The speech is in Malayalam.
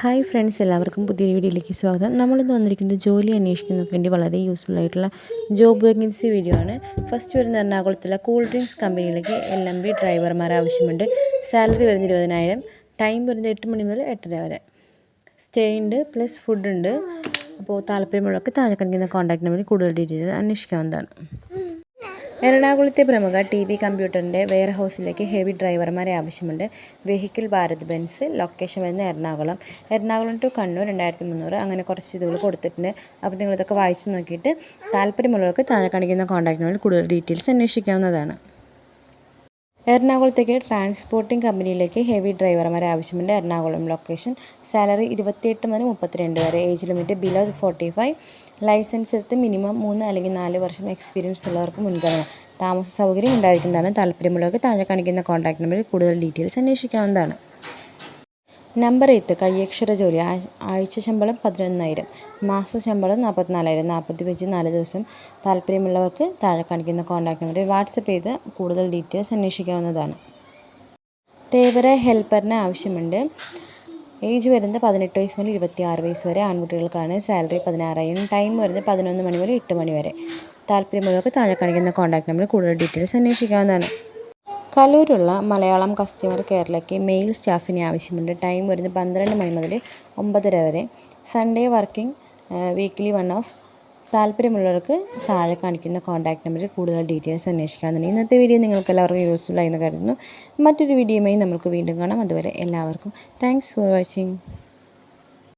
ഹായ് ഫ്രണ്ട്സ് എല്ലാവർക്കും പുതിയൊരു വീഡിയോയിലേക്ക് സ്വാഗതം. നമ്മളിന്ന് വന്നിരിക്കുന്നത് ജോലി അന്വേഷിക്കുന്നവർക്ക് വേണ്ടി വളരെ യൂസ്ഫുൾ ആയിട്ടുള്ള ജോബ് വേക്കൻസി വീഡിയോ ആണ്. ഫസ്റ്റ് വരുന്ന എറണാകുളത്തുള്ള കൂൾ ഡ്രിങ്ക്സ് കമ്പനിയിലേക്ക് എൽ എം ബി ഡ്രൈവർമാർ ആവശ്യമുണ്ട്. സാലറി വരുന്നത് ഇരുപതിനായിരം ടൈം വരുന്നത് എട്ട് മണി മുതൽ എട്ടര വരെ. സ്റ്റേ ഉണ്ട് പ്ലസ് ഫുഡ് ഉണ്ട്. അപ്പോൾ താല്പര്യമുള്ളവർക്ക് താഴെ കാണിക്കുന്ന കോൺടാക്ട് നമ്പറിൽ കൂടുതൽ ഡീറ്റെയിൽ അന്വേഷിക്കാവുന്നതാണ്. എറണാകുളത്തെ പ്രമുഖ ടി വി കമ്പ്യൂട്ടറിന്റെ വെയർ ഹൗസിലേക്ക് ഹെവി ഡ്രൈവർമാരെ ആവശ്യമുണ്ട്. വെഹിക്കിൾ ഭാരത് ബെൻസ് ലൊക്കേഷൻ വരുന്ന എറണാകുളം എറണാകുളം ടു കണ്ണൂർ രണ്ടായിരത്തി മുന്നൂറ്. അങ്ങനെ കുറച്ച് ഇതുകൾ കൊടുത്തിട്ടുണ്ട്. അപ്പോൾ നിങ്ങളിതൊക്കെ വായിച്ച് നോക്കിയിട്ട് താല്പര്യമുള്ളവർക്ക് താഴെ കാണിക്കുന്ന കോൺടാക്റ്റ് നമ്പറിൽ കൂടുതൽ ഡീറ്റെയിൽസ് അന്വേഷിക്കാവുന്നതാണ്. എറണാകുളത്തേക്ക് ട്രാൻസ്പോർട്ടിംഗ് കമ്പനിയിലേക്ക് ഹെവി ഡ്രൈവർമാരെ ആവശ്യമുണ്ട്. എറണാകുളം ലൊക്കേഷൻ സാലറി ഇരുപത്തിയെട്ട് മുതൽ മുപ്പത്തിരണ്ട് വരെ. Age limit below forty five licence എടുത്ത് മിനിമം മൂന്ന് അല്ലെങ്കിൽ നാല് വർഷം എക്സ്പീരിയൻസ് ഉള്ളവർക്ക് മുൻഗണന. താമസ സൗകര്യം ഉണ്ടായിരിക്കുന്നതാണ് താല്പര്യമുള്ളവർക്ക് താഴെ കാണിക്കുന്ന കോൺടാക്ട് നമ്പറിൽ കൂടുതൽ ഡീറ്റെയിൽസ് അന്വേഷിക്കാവുന്നതാണ്. നമ്പർ എയ്ത്ത് കയ്യക്ഷര ജോലി. ആഴ്ച ശമ്പളം പതിനൊന്നായിരം. മാസ ശമ്പളം നാൽപ്പത്തിനാലായിരം നാൽപ്പത്തി വെച്ച് നാല് ദിവസം താല്പര്യമുള്ളവർക്ക് താഴെ കാണിക്കുന്ന കോൺടാക്ട് നമ്പറിൽ വാട്സപ്പ് ചെയ്ത് കൂടുതൽ ഡീറ്റെയിൽസ് അന്വേഷിക്കാവുന്നതാണ്. തേവര ഹെൽപ്പറിന് ആവശ്യമുണ്ട്. ഏജ് വരുന്നത് പതിനെട്ട് വയസ്സ് മുതൽ ഇരുപത്തി ആറ് വയസ്സ് വരെ ആൺകുട്ടികൾക്കാണ്. സാലറി പതിനാറായിരം. ടൈം വരുന്നത് പതിനൊന്ന് മണി മുതൽ എട്ട് മണി വരെ. താല്പര്യമുള്ളവർക്ക് താഴെ കാണിക്കുന്ന കോൺടാക്ട് നമ്പറിൽ കൂടുതൽ ഡീറ്റെയിൽസ് അന്വേഷിക്കാവുന്നതാണ്. കലൂരുള്ള മലയാളം കസ്റ്റമർ കെയറിലേക്ക് മെയിൽ സ്റ്റാഫിനെ ആവശ്യമുണ്ട്. ടൈം വരുന്നത് പന്ത്രണ്ട് മണി മുതൽ ഒമ്പതര വരെ. Sunday working weekly one off താല്പര്യമുള്ളവർക്ക് താഴെ കാണിക്കുന്ന കോൺടാക്ട് നമ്പറിൽ കൂടുതൽ ഡീറ്റെയിൽസ് അന്വേഷിക്കാമെന്നുണ്ടെങ്കിൽ ഇന്നത്തെ വീഡിയോ നിങ്ങൾക്ക് എല്ലാവർക്കും യൂസ്ഫുൾ എന്ന് കരുതുന്നു. മറ്റൊരു വീഡിയോയുമായി നമുക്ക് വീണ്ടും കാണാം. അതുവരെ എല്ലാവർക്കും താങ്ക്സ് ഫോർ വാച്ചിങ്